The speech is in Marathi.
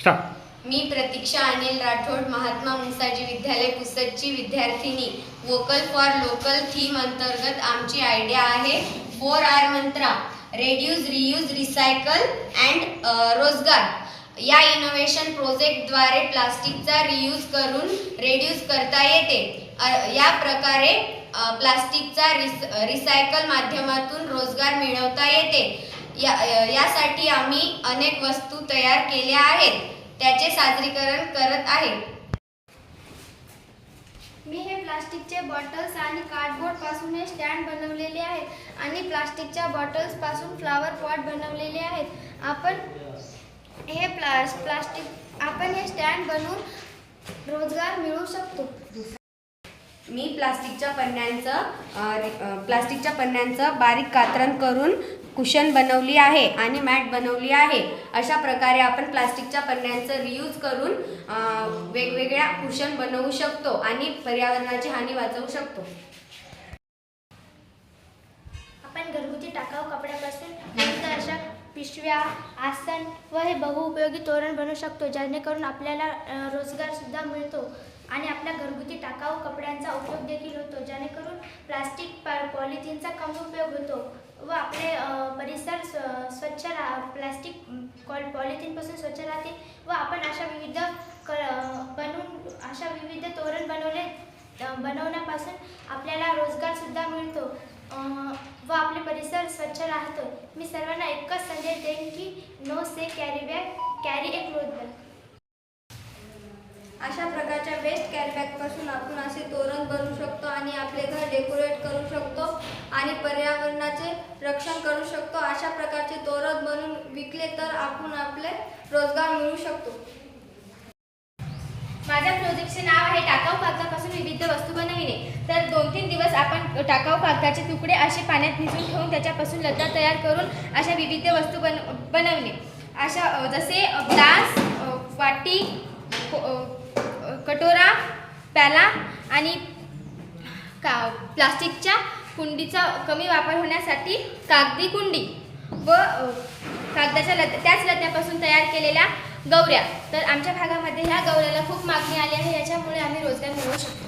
स्टार्ट. मी प्रतीक्षा अनिल राठोड महात्मा मुसाजी विद्यालय पुसदची विद्यार्थिनी. वोकल फॉर लोकल थीम अंतर्गत आमची आयडिया आहे four R Mantra. Reduce reuse recycle and रोजगार. या इनोव्हेशन प्रोजेक्टद्वारे प्लास्टिकचा रियूज करून रेड्यूज करता येते. या प्रकारे प्लास्टिकचा रिस रिसायकल माध्यमातून रोजगार मिळवता येते. या यासाठी आम्ही अनेक वस्तू तयार केल्या आहेत. त्याचे सादरीकरण करत आहे. मी हे प्लास्टिकचे बॉटल्स आणि कार्डबोर्डपासून हे स्टँड बनवलेले आहेत आणि प्लास्टिकच्या बॉटल्सपासून फ्लावर पॉट बनवलेले आहेत. आपण हे प्ला प्लास्टिक आपण हे स्टँड बनवून रोजगार मिळवू शकतो. मी प्लास्टिकच्या पन्न्यांचं प्लास्टिकच्या पन्न्यांचं बारीक कात्रण करून कुशन बनवली आहे आणि मॅट बनवली आहे. अशा प्रकारे आपण प्लास्टिकच्या पन्न्यांचं रियूज करून वेगवेगळ्या कुशन बनवू शकतो आणि पर्यावरणाची हानी वाचवू शकतो. आपण घरगुती टाकाऊ कपड्यापासून अशा पिशव्या आसन व हे बहुउपयोगी तोरण बनवू शकतो जेणेकरून आपल्याला रोजगार रोजगारसुद्धा मिळतो आणि आपल्या घरगुती टाकाऊ कपड्यांचा उपयोग देखील होतो जेणेकरून प्लास्टिक पॉलिथिनचा कमी उपयोग होतो. व आपले परिसर स्व स्वच्छ राह प्लास्टिक कॉल पॉलिथिनपासून स्वच्छ राहते व आपण अशा विविध क बनवून अशा विविध तोरण बनवले बनवण्यापासून आपल्याला रोजगारसुद्धा मिळतो. व आपले परिसर स्वच्छ राहतो. मी सर्वांना एकच संदेश देईन की no say carry bag carry एक क्लोथ बॅग. अशा प्रकारच्या वेस्ट कॅरीबॅगपासून आपण असे तोरण बनवू शकतो आणि आपले घर डेकोरेट करू आणि पर्यावरणाचे रक्षण करू शकतो. अशा प्रकारचे तोरण बनवून विकले तर आपण आपले रोजगार मिळवू शकतो. माझ्या प्रोजेक्टचे नाव आहे टाकाऊ कागदापासून विविध वस्तू बनविणे. तर दोन तीन दिवस आपण टाकाऊ कागदाचे तुकडे असे पाण्यात भिजून ठेवून त्याच्यापासून लता तयार करून अशा विविध वस्तू बन बनवणे. अशा जसे ग्लास वाटी कटोरा प्याला आणि का प्लास्टिकच्या कुंडीचा कमी वापर होण्यासाठी कागदी कुंडी व कागदाच्या लत त्याच लत्यापासून तयार केलेल्या गौऱ्या तर आमच्या भागामध्ये ह्या गौऱ्याला खूप मागणी आली आहे याच्यामुळे आम्ही रोजगार मिळवू शकतो.